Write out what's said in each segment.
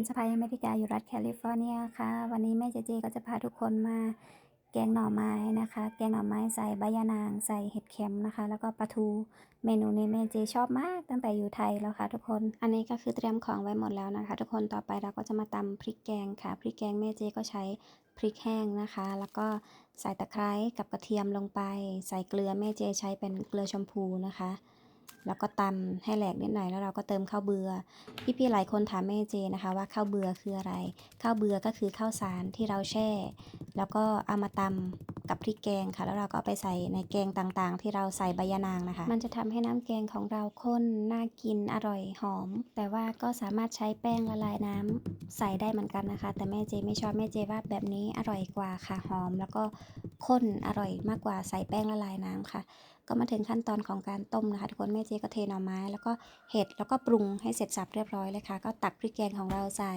เป็นสะพายอเมริกาอยู่รัฐแคลิฟอร์เนียค่ะ วันนี้แม่เจเจก็จะพาทุกคนมาแกงหน่อไม้นะคะ แกงหน่อไม้ใส่ใบยะนาง ใส่เห็ดเข็มนะคะ แล้วก็ปลาทู เมนูนี้แม่เจชอบมากตั้งแต่อยู่ไทยแล้วค่ะทุกคน อันนี้ก็คือเตรียมของไว้หมดแล้วนะคะ ทุกคน ต่อไปเราก็จะมาตำพริกแกงค่ะ พริกแกงแม่เจก็ใช้พริกแห้งนะคะ แล้วก็ใส่ตะไคร้กับกระเทียมลงไป ใส่เกลือแม่เจใช้เป็นเกลือชมพูนะคะ แล้วก็ตำให้แหลกนิดหน่อยแล้วเราก็เติมข้าวเบือพี่ๆหลายคนถามแม่เจนะคะว่าข้าวเบือคืออะไร ข้าวเบือก็คือข้าวสารที่เราแช่ แล้วก็เอามาตำกับพริกแกงค่ะ แล้วเราก็ไปใส่ในแกงต่างๆ ที่เราใส่ใบยะนางนะคะ มันจะทำให้น้ำแกงของเราข้นน่ากินอร่อยหอม แต่ว่าก็สามารถใช้แป้งละลายน้ำใส่ได้เหมือนกันนะคะ แต่แม่เจไม่ชอบแม่เจว่าแบบนี้อร่อยกว่าค่ะหอม แล้วก็ข้นอร่อยมากกว่าใส่แป้งละลายน้ำค่ะ ก็มาถึงขั้นตอนของการต้มนะคะทุกคนแม่เจ๊ก็เทหน่อไม้ แล้วก็เห็ดแล้วก็ปรุงให้เสร็จสับเรียบร้อยเลยค่ะ ก็ตักพริกแกงของเราใส่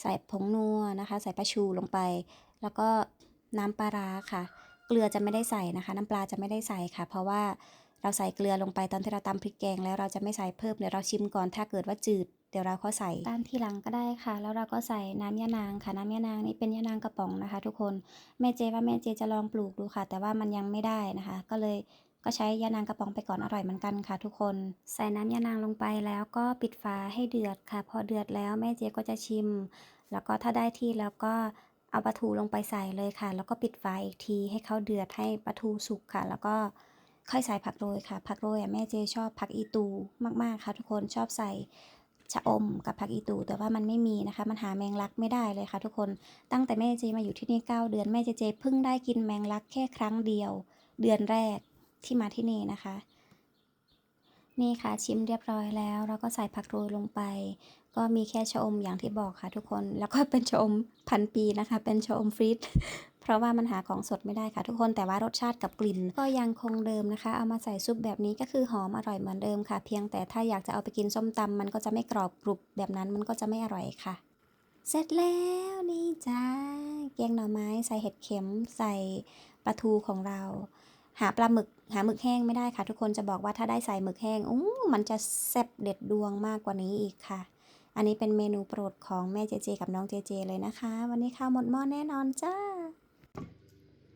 ใส่ผงนัวนะคะ ใส่ปลาชูลงไป แล้วก็น้ำปลาร้าค่ะ เกลือจะไม่ได้ใส่นะคะ น้ำปลาจะไม่ได้ใส่ค่ะ เพราะว่าเราใส่เกลือลงไปตอนที่เราตำพริกแกงแล้วเราจะไม่ใส่เพิ่มเดี๋ยวเราชิมก่อนถ้าเกิดว่าจืดเดี๋ยวเราก็ใส่ตามทีหลังก็ได้ค่ะ แล้วเราก็ใส่น้ำยะนางค่ะ น้ำยะนางนี่เป็นยะนางกระป๋องนะคะ ทุกคนแม่เจว่าแม่เจจะลองปลูกดูค่ะ แต่ว่ามันยังไม่ได้นะคะ ก็เลย ก็ใช้ยะนางกระป๋องไปก่อนอร่อยเหมือนกันค่ะทุกคน ใส่น้ำยะนางลงไปแล้วก็ปิดฝาให้เดือดค่ะ พอเดือดแล้วแม่เจ๊ก็จะชิม แล้วก็ถ้าได้ที่แล้วก็เอาปลาทูลงไปใส่เลยค่ะ แล้วก็ปิดฝาอีกทีให้เขาเดือดให้ปลาทูสุกค่ะ แล้วก็ค่อยใส่ผักโรยค่ะ ผักโรยอะแม่เจชอบผักอีตูมากๆค่ะ ทุกคนชอบใส่ชะอมกับผักอีตูแต่ว่ามันไม่มีนะคะ มันหาแมงลักไม่ได้เลยค่ะ ทุกคนตั้งแต่แม่เจมาอยู่ที่นี่9เดือนแม่เจเจเพิ่งได้กินแมงลักแค่ครั้งเดียว เดือนแรก ที่มาที่นี่นะคะ นี่ค่ะชิมเรียบร้อยแล้วเราก็ใส่ผักโรยลงไป ก็มีแค่ชะอมอย่างที่บอกค่ะทุกคน แล้วก็เป็นชะอมพันปีนะคะ เป็นชะอมฟรีดเพราะว่ามันหาของสดไม่ได้ค่ะทุกคนแต่ว่ารสชาติกับกลิ่น ก็ยังคงเดิมนะคะ เอามาใส่ซุปแบบนี้ก็คือหอมอร่อยเหมือนเดิมค่ะ เพียงแต่ถ้าอยากจะเอาไปกินส้มตำมันก็จะไม่กรอบกรุบแบบนั้นมันก็จะไม่อร่อยค่ะ เสร็จแล้วนี่จ้าแกงหน่อไม้ใส่เห็ดเข็มใส่ปลาทูของเรา หาปลาหมึก หาหมึกแห้งไม่ได้ค่ะ ทุกคนจะบอกว่าถ้าได้ใส่หมึกแห้งอู้มันจะแซ่บเด็ดดวงมากกว่านี้อีกค่ะ อันนี้เป็นเมนูโปรดของแม่เจเจกับน้องเจเจเลยนะคะ วันนี้ข้าวหมดหม้อแน่นอนจ้า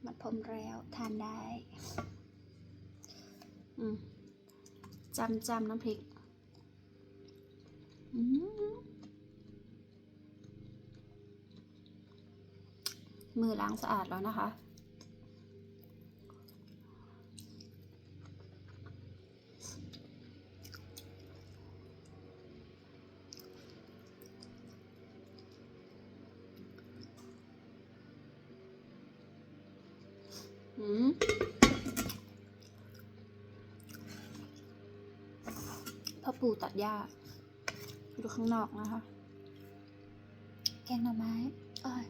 หมดพรมแล้วทานได้จำจำน้ำพริกมือล้างสะอาดแล้วนะคะ พ่อปู่ตัดหญ้าดูข้างนอกนะคะ แกงหน่อไม้ เอ้ย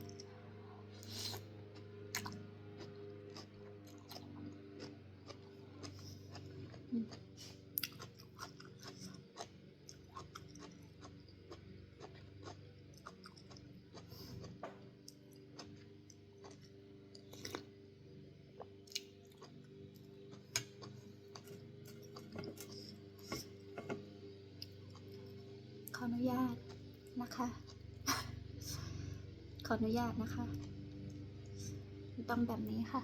ออนุญาตนะคะต้องแบบนี้ค่ะ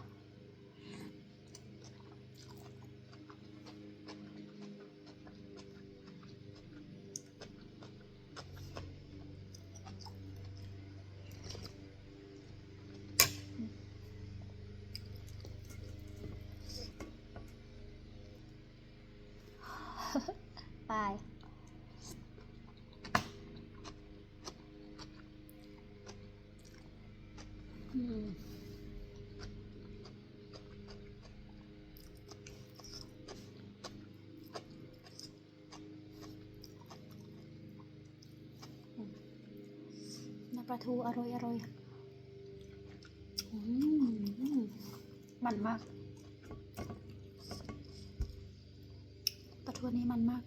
ไปม น้ำปลาทูอร่อยอร่อยอืมมันมาก ปลาทูนี้มันมาก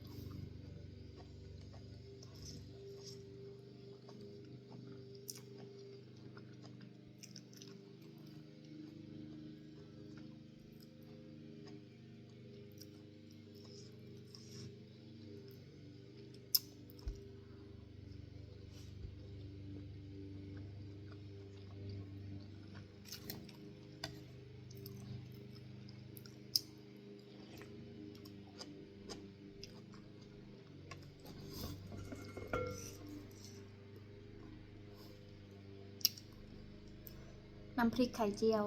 น้ำพริกไข่เจียว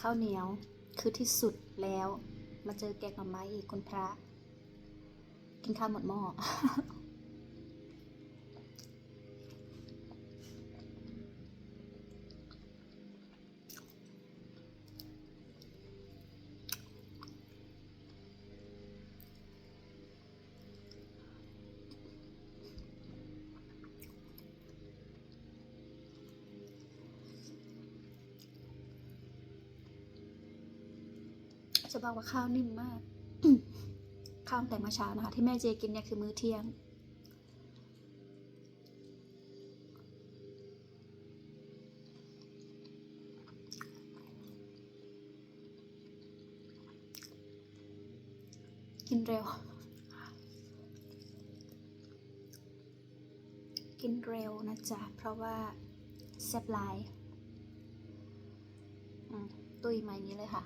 ข้าวเหนียวคือที่สุดแล้ว มาเจอแกงหน่อไม้อีกคุณพระ กินข้าวหมดหม้อ จะบอกว่าข้าวนิ่มมาก ข้าวแต่เมื่อเช้านะคะ ที่แม่เจกินเนี่ยคือมื้อเที่ยง กินเร็ว กินเร็วนะจ๊ะ เพราะว่าแซ่บหลายตุยมาอย่างนี้เลยค่ะ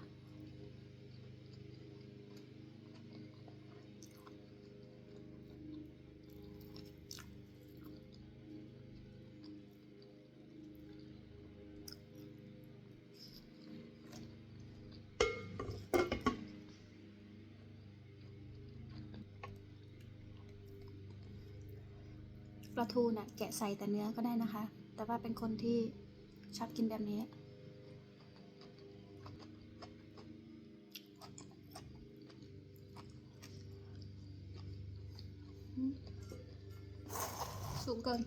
ปลาทูน่ะแกะใส่แต่เนื้อก็ได้นะคะ แต่ว่าเป็นคนที่ชอบกินแบบนี้ สูงเกิน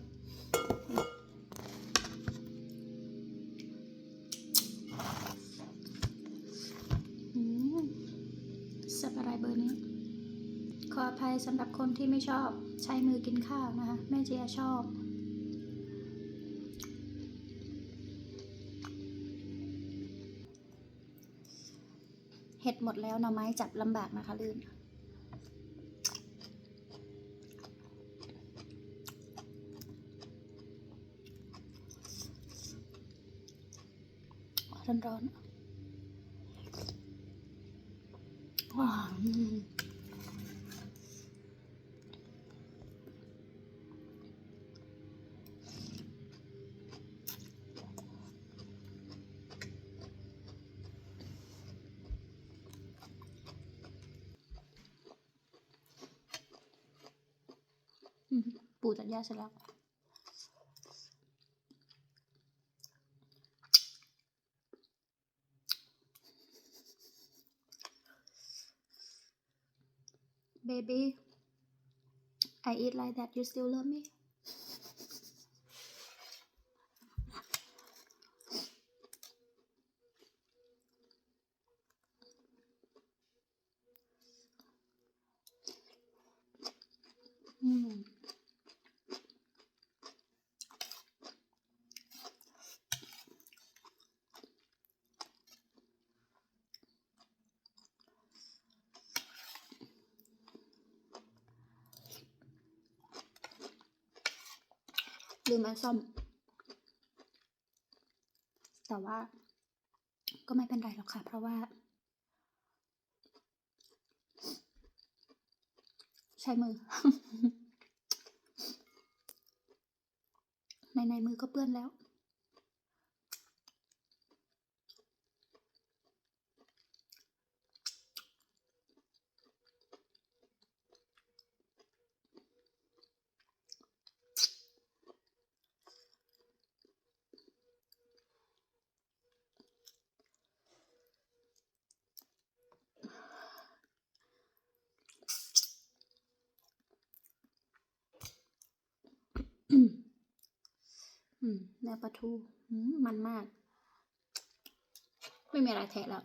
ภัยสำหรับคนที่ไม่ชอบใช้มือกินข้าวนะคะแม่เจียชอบ เห็ดหมดแล้วหน่อไม้จับลำบากนะคะลื่นร้อนๆ ปู่ตัดหญ้าเสร็จแล้ว Baby, I eat like that. You still love me? ลืมไม้ส้มแต่ว่า ก็ไม่เป็นไรหรอกค่ะ เพราะว่า ใช้มือ ในในมือก็เปื้อนแล้ว อืม เนื้อปลาทูมันมาก ไม่มีอะไรแทะแล้ว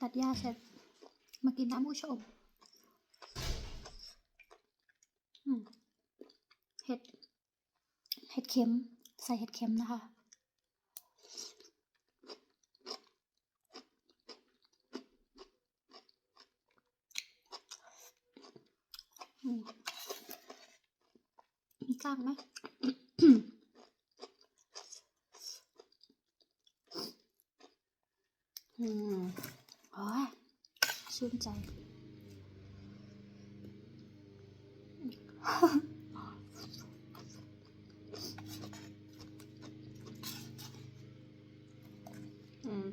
ตัดหญ้าเสร็จ มากินน้ำมูชมอืมเห็ด เห็ดเข็ม ใส่เห็ดเข็มนะคะอืมมีกล้างไหม อืมโอ้ย ชื่นใจอืม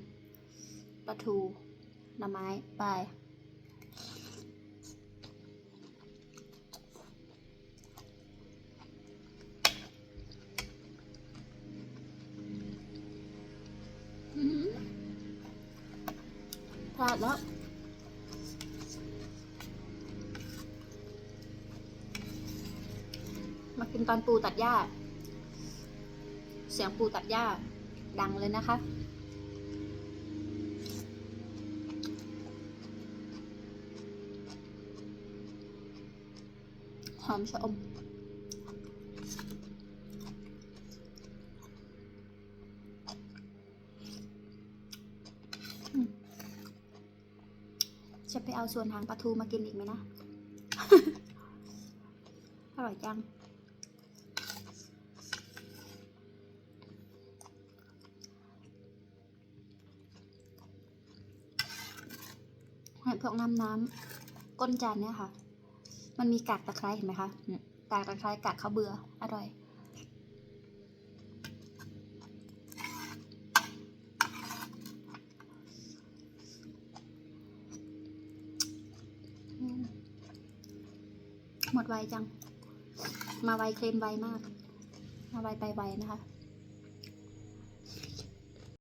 ปลาทูหน่อไม้ ไป มากินตอนปูตัดหญ้า เสียงปูตัดหญ้า ดังเลยนะคะ หอมชะอมจะไปเอาส่วนหางปลาทูมากินอีกไหมนะ อร่อยจัง หอยพวก น้ำน้ำก้นจานเนี่ยค่ะ มันมีกากตะไคร้เห็นไหมคะกากตะไคร้กากข้าวเบื่ออร่อยหมดไวจัง มาไวเคลมไวมาก มาไวไปไวนะคะ